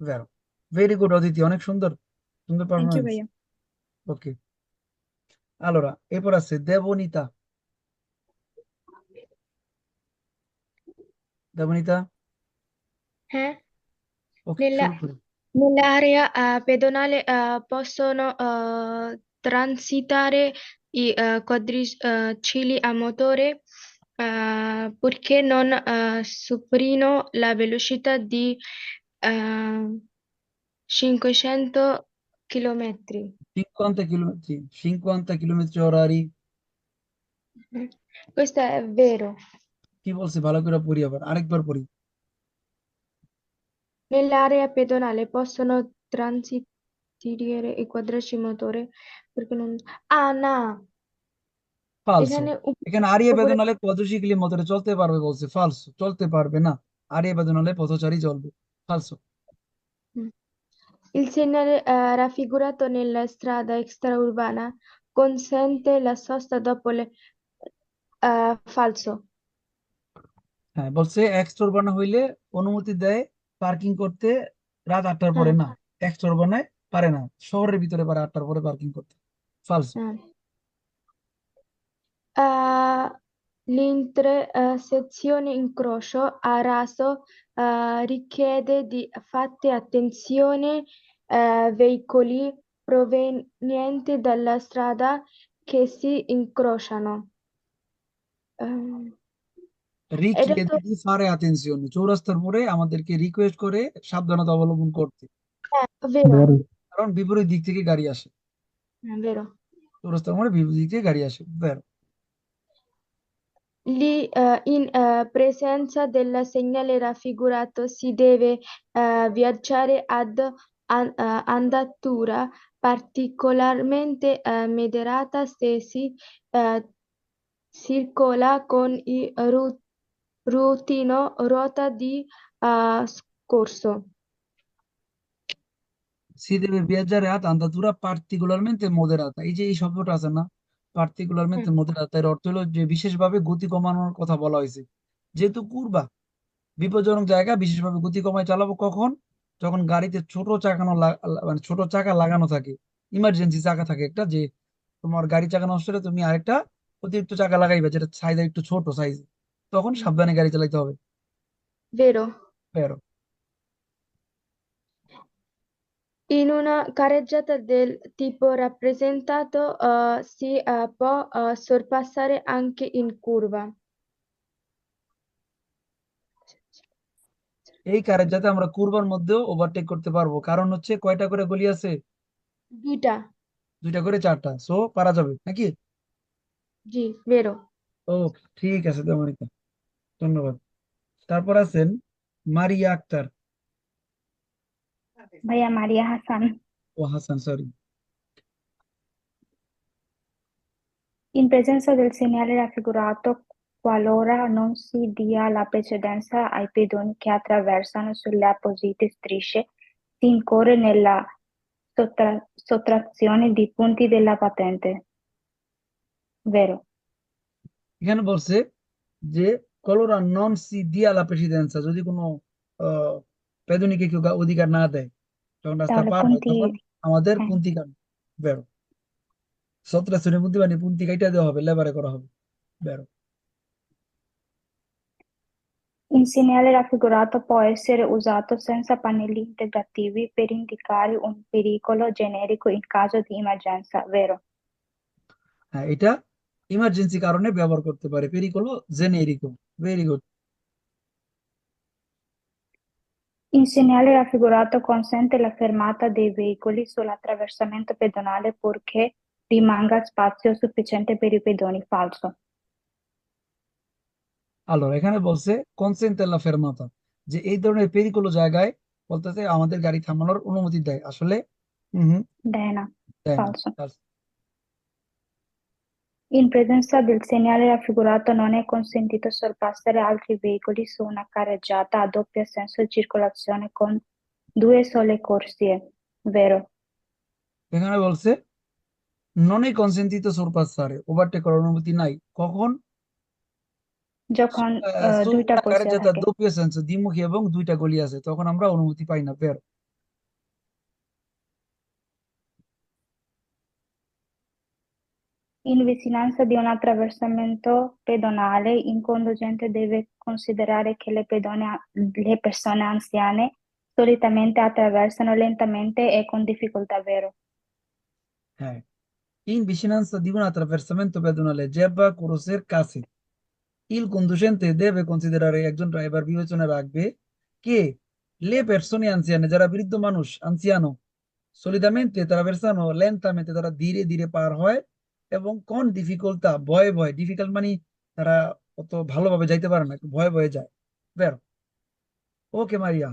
ভেরো very good Aditi অনেক সুন্দর সুন্দর থ্যাংক ইউ পারফরমেন্স ভাইয়া ওকে allora এরপর আছে দেবনিতা দেবনিতা Eh? ওকে Nella- শুরু করো Nell'area eh, pedonale eh, possono eh, transitare i eh, quadricicli a motore eh, purché non eh, superino la velocità di eh, 500 km. 50 chilometri 50 chilometri orari Questo è vero. কি বলছে ভালো করে পড়ি আবার আরেকবার পড়ি Nell'area pedonale possono transitare i quadrici motore perché non... Ah, no! ফালসো এখানে এখানে আরিয়া উপরে- বেদনালে পদশিকলি মোটরে চলতে পারবে বলছে ফালসো চলতে পারবে না আরিয়া বেদনালে পথচারী চলবে ফালসো Il segnale eh, raffigurato nella strada extraurbana consente la sosta dopo le... eh, falso. হ্যাঁ বলছে এক্সটরবানা হইলে অনুমতি দেয় পার্কিং করতে রাত আটটার পরে হ্যাঁ। না এক্সটরবানায় পারে না শহরের ভিতরে পারে আটটার পরে পার্কিং করতে ফালসো Eh. Eh, l'intersezione incrocio a raso eh, richiede di fate attenzione eh, veicoli provenienti dalla strada che si incrociano. Eh, রিকিয়েদে তো- দি ফারে আতেনসিওনে চৌরাস্তার মোড়ে আমাদেরকে রিকোয়েস্ট করে সাবধানতা অবলম্বন করতে vero, কারণ বিপরীত দিক থেকে গাড়ি আসে è vero. চৌরাস্তার মোড়ে বিপরীত দিক থেকে গাড়ি আসে বের Lì, eh, in eh, presenza del segnale raffigurato si deve eh, viaggiare ad an- eh, andatura particolarmente eh, moderata se si eh, circola con il ru- routino ruota di eh, scorso. si deve viaggiare ad andatura particolarmente moderata এই যে এই শব্দটা আছে না particolarmente moderata এর অর্থ হলো যে বিশেষভাবে গতি কমানোর কথা বলা হয়েছে। যেহেতু কুরবা বিপজ্জনক জায়গা বিশেষভাবে গতি কমায় চালাবো কখন? যখন গাড়িতে ছোট চাকানো মানে ছোট চাকা লাগানো থাকে ইমার্জেন্সি চাকা থাকে একটা যে তোমার গাড়ি চাকা নষ্ট হলে তুমি আরেকটা অতিরিক্ত চাকা লাগাইবে যেটা সাইজ একটু ছোট সাইজ তখন সাবধানে গাড়ি চালাতে হবে। Vero? বেরো। In una carreggiata del tipo rappresentato eh, si eh, può eh, sorpassare anche in curva. এই কারের যাতে আমরা কুরবার মধ্যেও ওভারটেক করতে পারব। কারণ হচ্ছে কয়টা করে গলি আছে? Duita, দুইটা করে চারটা। সো পারা যাবে নাকি? G, vero? ও ঠিক আছে দমনিকা ধন্যবাদ। তারপর আছেন মারিয়া আক্তার। ভাইয়া মারিয়া হাসান ও Hasan sorry In presenza del segnale raffigurato, qualora non si dia la precedenza ai pedoni che attraversano sulle apposite strisce, si incorre nella sottra- sottrazione di punti della patente. Vero? এখানে বলছে যে কলোরা নন সি দিয়া লা প্রেসিডেন্সা যদি কোনো আহ পেদনিকে কেউ গা- অধিকার না দেয় যখন রাস্তা তাহলে পার হয় punti- তখন আমাদের হ্যাঁ। পুন্তি কাট বেরো সতেরো শ্রেণীর মধ্যে মানে পুন্তি কাইটা দেওয়া হবে লেবারে করা হবে বেরো Il segnale raffigurato può essere usato senza pannelli integrativi per indicare un pericolo generico in caso di emergenza. Vero? হ্যাঁ এটা ইমার্জেন্সি কারণে ব্যবহার করতে পারে পেরিকোলো জেনেরিকো very good Il segnale raffigurato consente la fermata dei veicoli sull'attraversamento pedonale purché rimanga spazio sufficiente per i pedoni. Falso. allora এখানে বলছে কনসেন্ট লা ফেরমাতা যে এই ধরনের পেরিকোলো জায়গায় বলতেছে আমাদের গাড়ি থামানোর অনুমতি দেয় আসলে হুম হুম Dena. দেয় না Falso. Falso. In presenza del segnale raffigurato non è consentito sorpassare altri veicoli su una carreggiata a doppio senso di circolazione con due sole corsie. Vero? এখানে বলছে নন এ কনসেন্টিতো sorpassare ওভারটেক করার অনুমতি নাই কখন যখন আহ, আহ, su দুইটা una পয়সা carreggiata a থাকে doppio senso দ্বিমুখী এবং দুইটা গলি আছে তখন আমরা অনুমতি পাই না বের In vicinanza di un attraversamento pedonale, il conducente deve considerare che le, pedone- le persone anziane solitamente attraversano lentamente e con difficoltà, vero? হ্যাঁ in vicinanza di un attraversamento pedonale zebra ক্রসের কাছে il conducente deve considerare একজন driver বিবেচনা রাখবে কে le persone anziane যারা বৃদ্ধ মানুষ anciano solitamente attraversano lentamente তারা ধীরে ধীরে পার হয় এবং কোন ডিফিকাল্টা ভয়ে ভয়ে ডিফিকাল্ট মানে তারা অত ভালোভাবে যাইতে পারে না ভয়ে ভয়ে যায়। বেরো। ওকে মারিয়া।